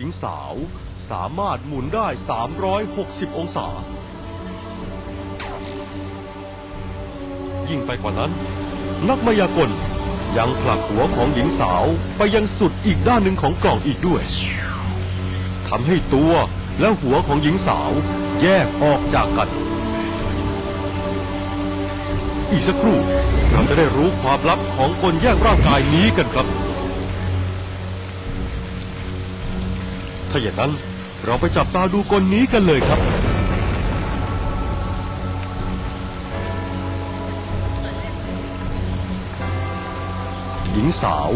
หญิงสาวสามารถหมุนได้ 360 องศา ยิ่งไปกว่านั้น นักมายากลยังผลักหัวของหญิงสาวไปยังสุดอีกด้านหนึ่งของกล่องอีกด้วยทำให้ตัวและหัวของหญิงสาวแยกออกจากกัน อีกสักครู่เราจะได้รู้ความลับของกลแยกร่างกายนี้กันครับ ถ้าอย่างนั้นเราไปจับตาดูกลนี้กันเลยครับหญิงสาว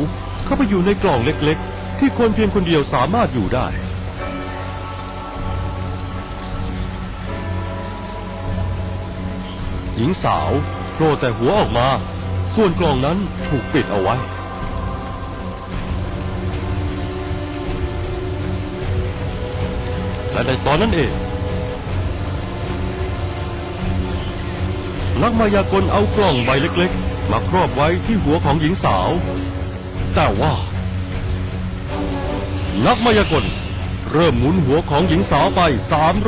เข้าไปอยู่ในกล่องเล็กๆ ที่คนเพียงคนเดียวสามารถอยู่ได้ หญิงสาวโผล่แต่หัวออกมา ส่วนกล่องนั้นถูกปิดเอาไว้ และในตอนนั้นเองนักมายากลเอากล่องใบเล็กๆ มาครอบไว้ที่หัวของหญิงสาว แต่ว่า นักมายากลเริ่มหมุนหัวของหญิงสาวไป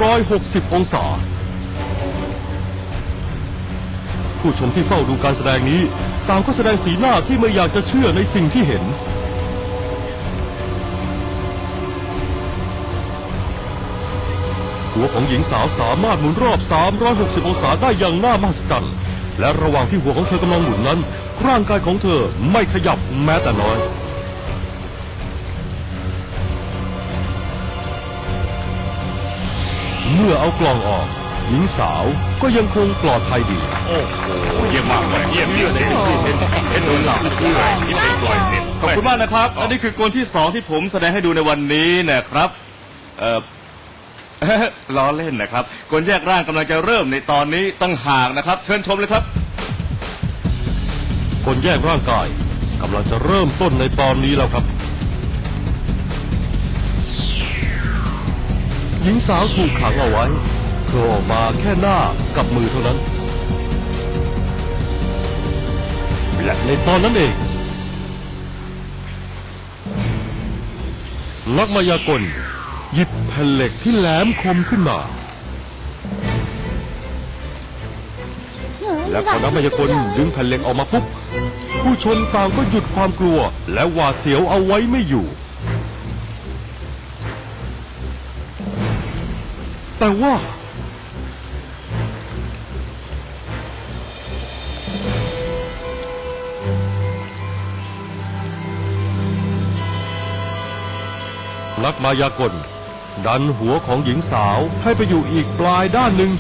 360 องศา ผู้ชมที่เฝ้าดูการแสดงนี้ ต่างก็แสดงสีหน้าที่ไม่อยากจะเชื่อในสิ่งที่เห็น หัวของหญิงสาวสามารถหมุนรอบ 360 องศาได้อย่างน่ามหัศจรรย์ และระหว่างที่หัวของเธอกำลังหมุนนั้น ร่างกายของเธอไม่ขยับแม้แต่น้อยเมื่อเอากล่องออกหญิงสาวก็ยังคงปลอดภัยดี โอ้โห เยี่ยมมากเลยเยี่ยมเยี่ยมเลยเห็นเห็นหนุนหลังเชื่อที่เป็นปล่อยเสร็จขอบคุณมากนะครับ อันนี้คือกลที่สองที่ผมแสดงให้ดูในวันนี้นะครับเอ่อ ล้อเล่นนะครับกลแยกร่างกำลังจะเริ่มในตอนนี้ตั้งหากนะครับ เชิญชมเลยครับ คนแยกร่างกายกำลังจะเริ่มต้นในตอนนี้แล้วครับ หญิงสาวถูกขังเอาไว้โผล่ออกมาแค่หน้ากับมือเท่านั้น และในตอนนั้นเองนักมายากล หยิบแผ่นเหล็กที่แหลมคมขึ้นมา และพอนักมายากลดึงแผ่นเหล็กออกมาปุ๊บ ผู้ชมต่างก็หยุดความกลัว และหวาดเสียวเอาไว้ไม่อยู่ แต่ว่านักมายากล ดันหัวของหญิงสาวให้ไปอยู่อีกปลายด้านหนึ่ง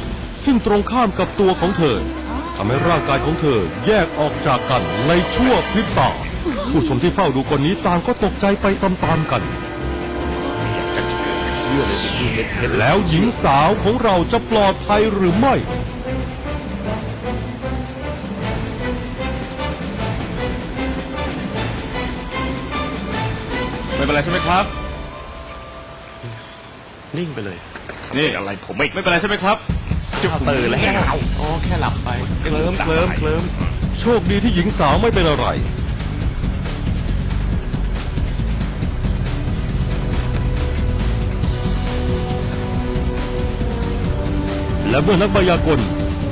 ซึ่งตรงข้ามกับตัวของเธอทำให้ร่างกายของเธอแยกออกจากกันในชั่วพริบตาผู้ชมที่เฝ้าดูคนนี้ต่างก็ตกใจไปตามๆกันเชื่อเลยที่เห็นเห็นแล้วหญิงสาวของเราจะปลอดภัยหรือไม่ไม่เป็นไรใช่ไหมครับ นิ่งไปเลย นี่อะไรผมไม่ไม่เป็นไรใช่ไหมครับจะตื่นแล้วอ๋อแค่หลับไปเคลิ้มเคลิ้มเคลิ้มโชคดีที่หญิงสาวไม่เป็นอะไรและเมื่อนักมายากล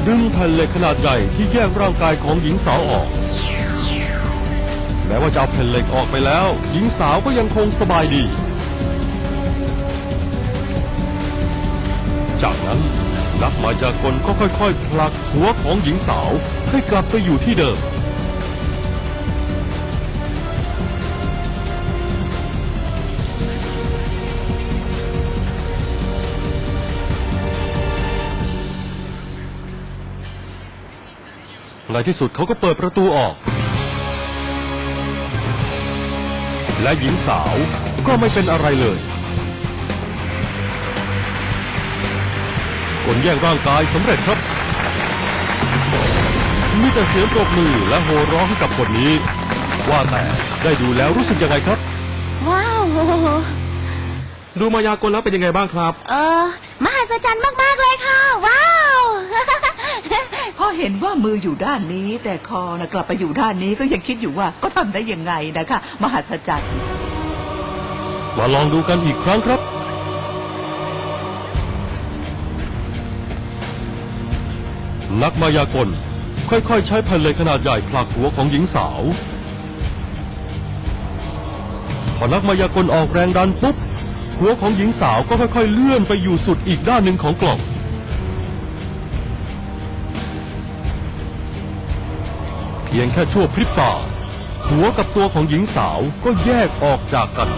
ดึงแผ่นเหล็กขนาดใหญ่ที่แยกร่างกายของหญิงสาวออก แม้ว่าจะเอาแผ่นเหล็กออกไปแล้ว หญิงสาวก็ยังคงสบายดี จากนั้น นักมายากลก็ค่อยๆ ผลักหัวของหญิงสาวให้กลับไปอยู่ที่เดิม ในที่สุดเขาก็เปิดประตูออก และหญิงสาวก็ไม่เป็นอะไรเลย ลแยกร่างกายสำเร็จครับ มีแต่เสียงปรบมือและโห่ร้องให้กับคนนี้ ว่าแต่ได้ดูแล้วรู้สึกยังไงครับ ว้าว ดูมายากลแล้วเป็นยังไงบ้างครับ เออมหัศจรรย์มากๆเลยค่ะ ว้าว พอเห็นว่ามืออยู่ด้านนี้ แต่คอนะกลับไปอยู่ด้านนี้ก็ยังคิดอยู่ว่าก็ทำได้ยังไงนะคะ มหัศจรรย์ มาลองดูกันอีกครั้งครับ นักมายากล ค่อยๆ ใช้แผ่นเหล็กขนาดใหญ่ผลักหัวของหญิงสาว พอนักมายากลออกแรงดันปุ๊บ หัวของหญิงสาวก็ค่อยๆ เลื่อนไปอยู่สุดอีกด้านหนึ่งของกล่องเพียงแค่ชั่วพริบตาหัวกับตัวของหญิงสาวก็แยกออกจากกัน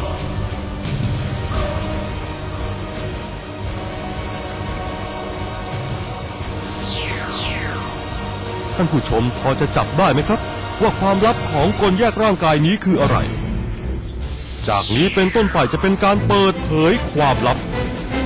ท่านผู้ชมพอจะจับได้ไหมครับ ว่าความลับของกลแยกร่างกายนี้คืออะไร จากนี้เป็นต้นไปจะเป็นการเปิดเผยความลับ